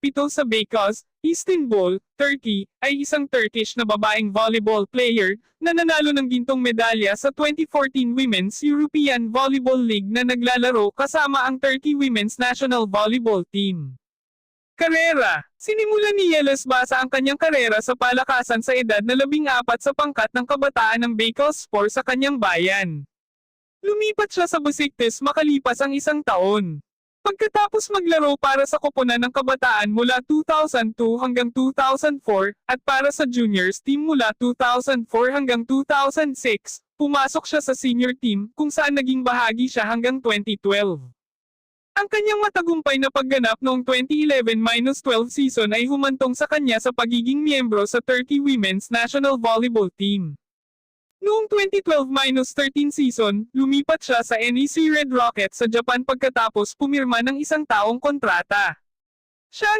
pito sa Beykoz, Istanbul, Turkey, ay isang Turkish na babaeng volleyball player na nanalo ng gintong medalya sa 2014 Women's European Volleyball League na naglalaro kasama ang Turkey Women's National Volleyball Team. Karera Sinimulan ni Yeles Basa ang kanyang karera sa palakasan sa edad na labing apat sa pangkat ng kabataan ng Beykoz Sport sa kanyang bayan. Lumipat siya sa Besiktas makalipas ang isang taon. Pagkatapos maglaro para sa koponan ng kabataan mula 2002 hanggang 2004, at para sa juniors team mula 2004 hanggang 2006, pumasok siya sa senior team kung saan naging bahagi siya hanggang 2012. Ang kanyang matagumpay na pagganap noong 2011-12 season ay humantong sa kanya sa pagiging miyembro sa Turkey Women's National Volleyball Team. Noong 2012-13 season, lumipat siya sa NEC Red Rockets sa Japan pagkatapos pumirma ng isang taong kontrata. Siya